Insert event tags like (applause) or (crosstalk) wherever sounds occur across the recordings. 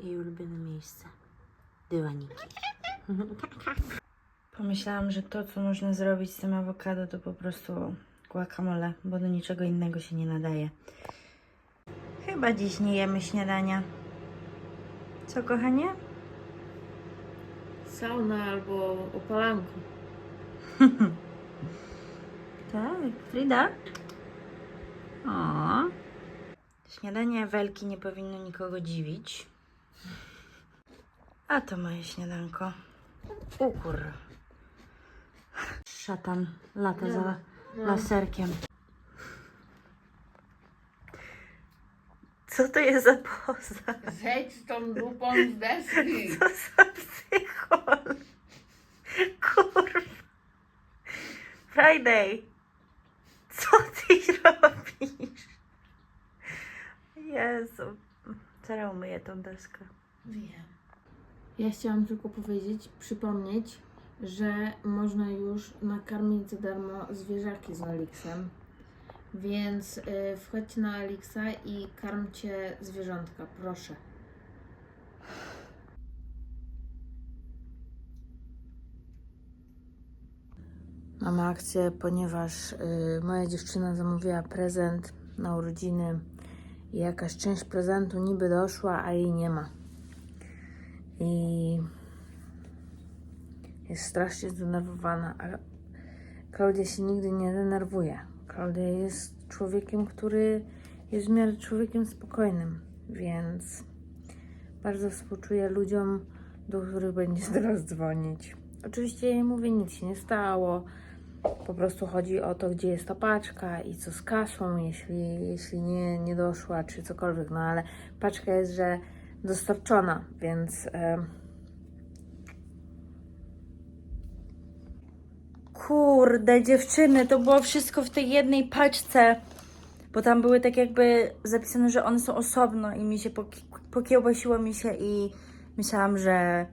Jej ulubione miejsce. Dywaniki. (laughs) Pomyślałam, że to, co można zrobić z tym awokado, to po prostu guacamole, bo do niczego innego się nie nadaje. Chyba dziś nie jemy śniadania. Co, kochanie? Sauna albo opalanko. (laughs) Tak, Frida? O. Śniadanie Ewelki nie powinno nikogo dziwić. A to moje śniadanko. Ukur. Szatan lata za laserkiem. Co to jest za poza? Zejdź z tą dupą z deski. (laughs) Co za psychol? Kurwa. Friday. Co ty robisz? Jezu. Zaraz umyję tą deskę. Wiem. Ja chciałam tylko powiedzieć, przypomnieć, że można już nakarmić za darmo zwierzaki z Elixem. Więc y, wchodźcie na Elixa i karmcie zwierzątka, proszę. Mamy akcję, ponieważ y, moja dziewczyna zamówiła prezent na urodziny i jakaś część prezentu niby doszła, a jej nie ma. I jest strasznie zdenerwowana, ale Klaudia się nigdy nie denerwuje. Klaudia jest człowiekiem, który jest w miarę człowiekiem spokojnym, więc bardzo współczuję ludziom, do których będzie (laughs) teraz dzwonić. Oczywiście jej mówię, nic się nie stało. Po prostu chodzi o to, gdzie jest ta paczka i co z kasą, jeśli, jeśli nie, nie doszła, czy cokolwiek. No ale paczka jest, że dostarczona, więc. em, Kurde, dziewczyny, to było wszystko w tej jednej paczce. Bo tam były tak jakby zapisane, że one są osobno i mi się poki- pokiełbasiło mi się i myślałam, że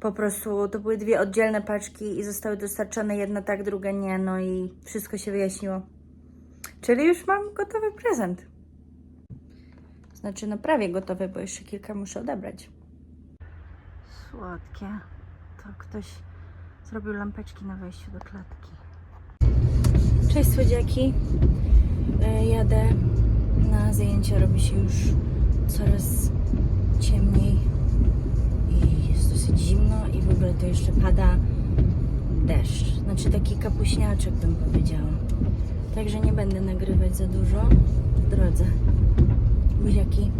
po prostu to były dwie oddzielne paczki i zostały dostarczone jedna tak, druga nie, no i wszystko się wyjaśniło. Czyli już mam gotowy prezent. Znaczy, no prawie gotowy, bo jeszcze kilka muszę odebrać. Słodkie. To ktoś zrobił lampeczki na wejściu do klatki. Cześć słodziaki. E, Jadę na zajęcia, robi się już coraz ciemniej i jest dosyć zimno i w ogóle to jeszcze pada deszcz. Znaczy taki kapuśniaczek bym powiedziała. Także nie będę nagrywać za dużo w drodze. Buziaki.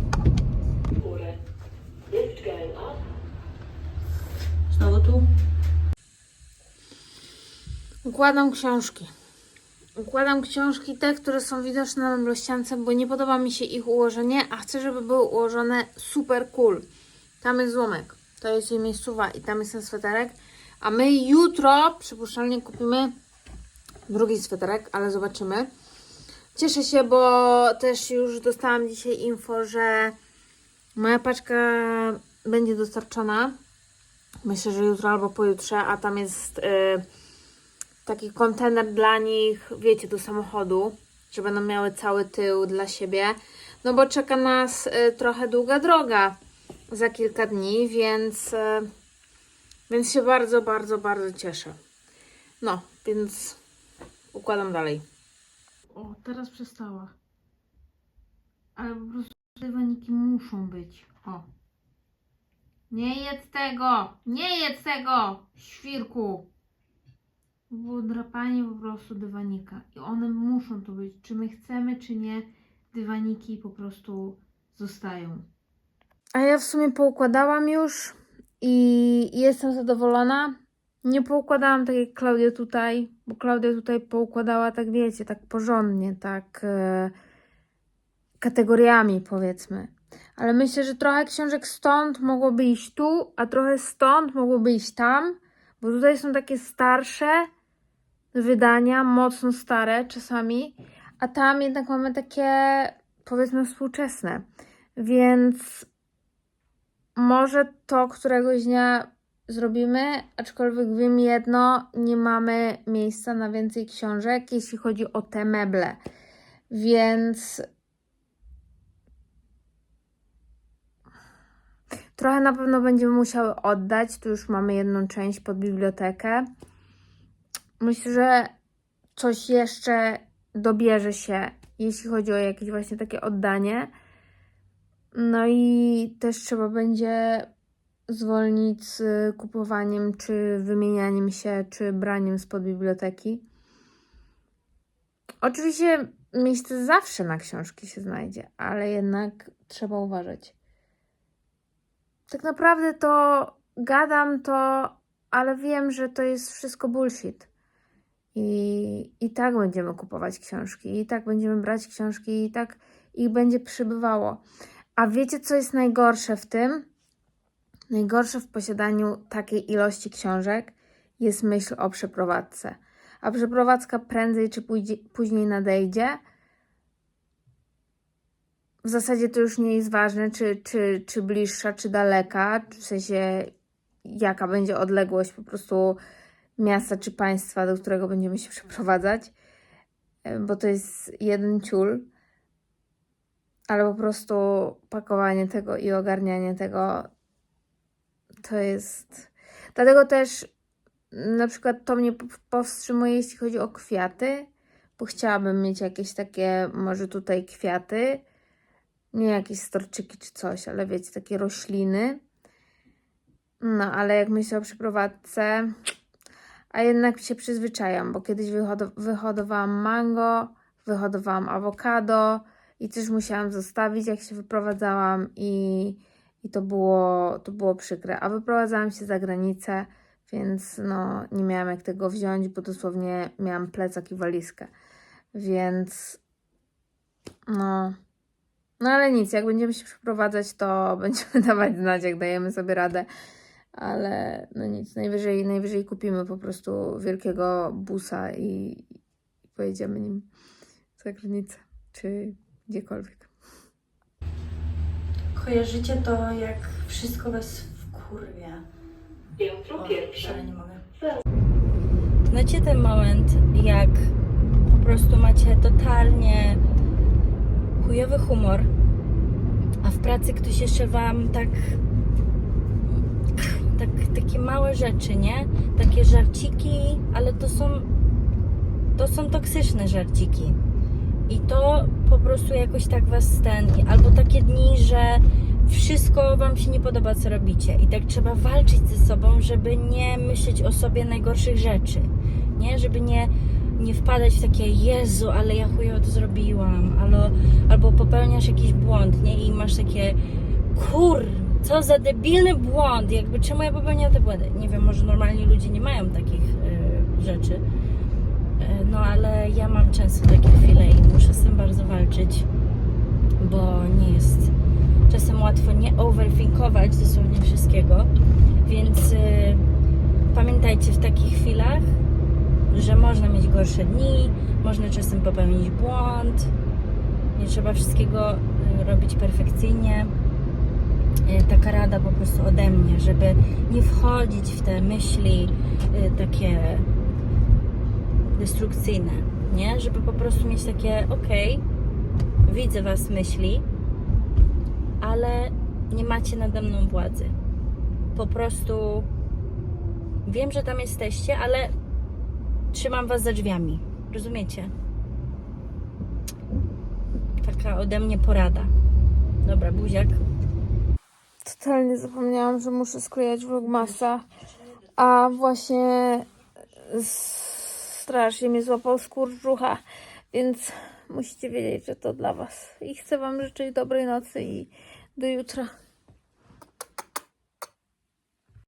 Znowu tu? Układam książki. Układam książki te, które są widoczne na meblościance, bo nie podoba mi się ich ułożenie, a chcę, żeby były ułożone super cool. Tam jest złomek, to jest jej miejscowa i tam jest ten sweterek. A my jutro przypuszczalnie kupimy drugi sweterek, ale zobaczymy. Cieszę się, bo też już dostałam dzisiaj info, że moja paczka będzie dostarczona. Myślę, że jutro albo pojutrze, a tam jest y, taki kontener dla nich, wiecie, do samochodu, że będą miały cały tył dla siebie. No bo czeka nas y, trochę długa droga za kilka dni, więc, y, więc się bardzo, bardzo, bardzo cieszę. No, więc układam dalej. O, teraz przestała. Ale po prostu dywaniki muszą być. O. Nie jedz tego! Nie jedz tego! Świrku! Było drapanie po prostu dywanika. I one muszą to być. Czy my chcemy, czy nie, dywaniki po prostu zostają. A ja w sumie poukładałam już i jestem zadowolona. Nie poukładałam tak jak Klaudia tutaj, bo Klaudia tutaj poukładała tak wiecie, tak porządnie, tak e, kategoriami powiedzmy. Ale myślę, że trochę książek stąd mogłoby iść tu, a trochę stąd mogłoby iść tam, bo tutaj są takie starsze wydania, mocno stare czasami, a tam jednak mamy takie powiedzmy współczesne. Więc może to któregoś dnia zrobimy, aczkolwiek wiem jedno, nie mamy miejsca na więcej książek, jeśli chodzi o te meble. Więc Trochę na pewno będziemy musiały oddać. Tu już mamy jedną część pod bibliotekę. Myślę, że coś jeszcze dobierze się, jeśli chodzi o jakieś właśnie takie oddanie. No i też trzeba będzie zwolnić z kupowaniem, czy wymienianiem się, czy braniem spod biblioteki. Oczywiście miejsce zawsze na książki się znajdzie, ale jednak trzeba uważać. Tak naprawdę to gadam to, ale wiem, że to jest wszystko bullshit. I, I tak będziemy kupować książki, i tak będziemy brać książki, i tak ich będzie przybywało. A wiecie, co jest najgorsze w tym? Najgorsze w posiadaniu takiej ilości książek jest myśl o przeprowadzce. A przeprowadzka prędzej czy później nadejdzie. W zasadzie to już nie jest ważne, czy, czy, czy bliższa, czy daleka, w sensie jaka będzie odległość po prostu miasta czy państwa, do którego będziemy się przeprowadzać, e, bo to jest jeden ciul, ale po prostu pakowanie tego i ogarnianie tego to jest. Dlatego też na przykład to mnie powstrzymuje, jeśli chodzi o kwiaty, bo chciałabym mieć jakieś takie, może tutaj kwiaty, nie jakieś storczyki czy coś, ale wiecie, takie rośliny. No, ale jak myślę o przeprowadzce, a jednak się przyzwyczajam, bo kiedyś wyhodo- wyhodowałam mango, wyhodowałam awokado i też musiałam zostawić, jak się wyprowadzałam i, i to, było, to było przykre. A wyprowadzałam się za granicę, więc no, nie miałam jak tego wziąć, bo dosłownie miałam plecak i walizkę. Więc no, no ale nic, jak będziemy się przeprowadzać, to (laughs) będziemy dawać znać, jak dajemy sobie radę. Ale no nic, najwyżej, najwyżej kupimy po prostu wielkiego busa i, i pojedziemy nim za granicę, czy gdziekolwiek. Kojarzycie to, jak wszystko was wkurwia. Piętro pierwsze. sorry, nie mogę. Znacie ten moment, jak po prostu macie totalnie chujowy humor, a w pracy ktoś jeszcze wam tak, tak takie małe rzeczy, nie? Takie żarciki, ale to są to są toksyczne żarciki. I to po prostu jakoś tak was stęni. Albo takie dni, że wszystko wam się nie podoba, co robicie. I tak trzeba walczyć ze sobą, żeby nie myśleć o sobie najgorszych rzeczy. Nie? Żeby nie, nie wpadać w takie Jezu, ale ja chujowo to zrobiłam. Albo, albo popełniasz jakiś błąd, nie? I masz takie kur, co za debilny błąd. Jakby czemu ja popełniam te błędy? Nie wiem, może normalni ludzie nie mają takich y, rzeczy. No ale ja mam często takie chwile i muszę z tym bardzo walczyć, bo nie jest czasem łatwo nie overthinkować dosłownie wszystkiego. Więc y, pamiętajcie w takich chwilach, że można mieć gorsze dni, można czasem popełnić błąd, nie trzeba wszystkiego y, robić perfekcyjnie. Y, Taka rada po prostu ode mnie, żeby nie wchodzić w te myśli y, takie destrukcyjne, nie? Żeby po prostu mieć takie, okej, widzę was myśli, ale nie macie nade mną władzy. Po prostu wiem, że tam jesteście, ale trzymam was za drzwiami. Rozumiecie? Taka ode mnie porada. Dobra, buziak. Totalnie zapomniałam, że muszę sklejać vlogmasa, a właśnie strasznie mnie złapał skurcz więc musicie wiedzieć, że to dla was. I chcę wam życzyć dobrej nocy i do jutra.